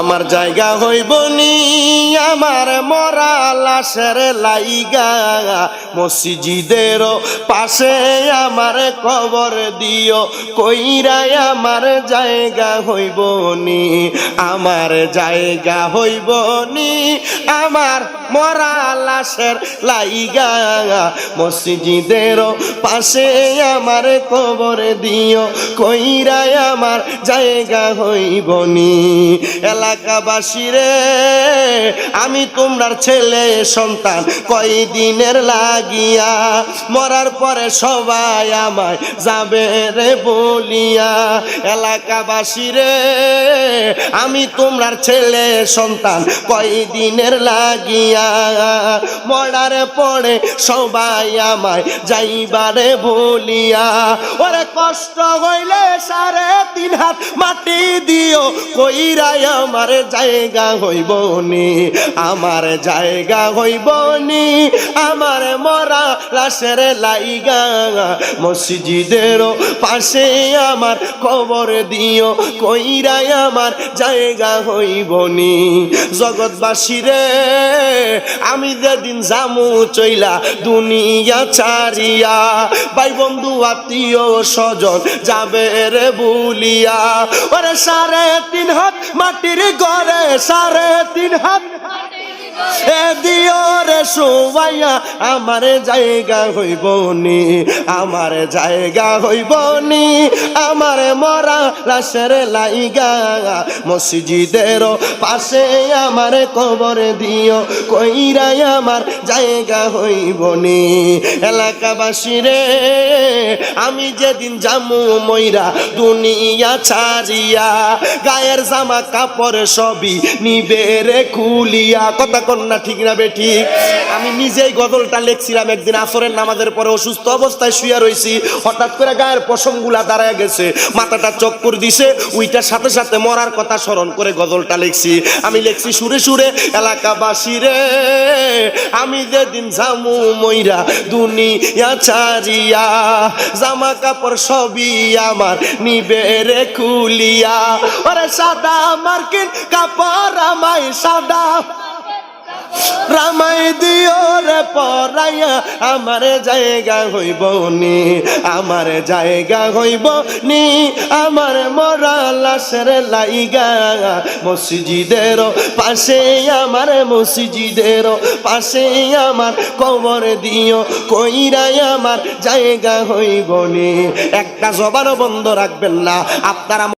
আমার জায়গা হইব নি আমার মরা লাশের লাইগা। মসজিদের পাশে আমার কবর দিও কইরাই আমার জায়গা হইব নি আমার জায়গা হইব নি আমার মরা লাশের লাইগা। মসজিদের পাশে আমার কবর দিও কইরাই আমার জায়গা হইব নি এলাকাবাসী রে আমি তোমরার ছেলে সন্তান, কয়দিনের লাগিয়া, মরার পরে সবাই আমায় যাবে রে বলিয়া। এলাকাবাসী রে আমি তোমরার ছেলে সন্তান, কয়দিনের লাগিয়া, মরার পরে সবাই আমায় যাইবারে বলিয়া। ওরে কষ্ট হইলে সাড়ে তিন হাত মাটি দিও, কইরাই আমার জায়গা হইব নি, আমার জায়গা হইব নি, আমার মরা লাশের লাইগা। মসজিদের পাশে আমার কবর দিও, কইরাই আমার জায়গা হইব নি। জগৎবাসী রে আমি যেদিন জামু চইলা দুনিয়া ছাড়িয়া ভাই বন্ধু আত্মীয় স্বজন যাবে রে বুলিয়া। ওরে সাড়ে তিন হাত মাটির ঘরে সাড়ে তিন হাত। এ দিও রে সুবাইয়া, আমার জায়গা হইব নি, আমার জায়গা হইব নি, আমার মরা লাশের লাইগা, মসজিদের পাশে আমার কবর দিও কইরাই আমার জায়গা হইব নি। এলাকাবাসী রে, আমি যেদিন জামু ময়রা দুনিয়া ছাড়িয়া, গায়ের জামা কাপড় সবই নিবে রে খুলিয়া, কথা কন্যা ঠিক না বে, ঠিক। আমি নিজেই গজলটা লেখছিলাম একদিন আসরের নামাজের পরে অসুস্থ অবস্থায় শুয়ে রইছি। হঠাৎ করে গায়ের পশমগুলা দাঁড়ায় গেছে। মাথাটা চক্কর দিছে। উইটার সাথে সাথে মরার কথা স্মরণ করে গজলটা লেখছি। আমি লেখছি, সুরে সুরে, এলাকাবাসী রে, আমি যেদিন জামু ময়রা দুনিয়া ছাড়িয়া, জামা কাপড় সবই আমার নিবে রে খুলিয়া। ওরে সাদা মার্কিন কাপড় আমায় সাদা রামাই দিও রে পরাইয়া, আমার জায়গা হইব নি আমার জায়গা হইব নি আমার মরা লাশের লাইগা। মসজিদের পাশে আমার, মসজিদের পাশে আমার কবর দিও, কইরাই আমার জায়গা হইব নি একটা জবানও বন্ধ রাখবেন না, আপনারা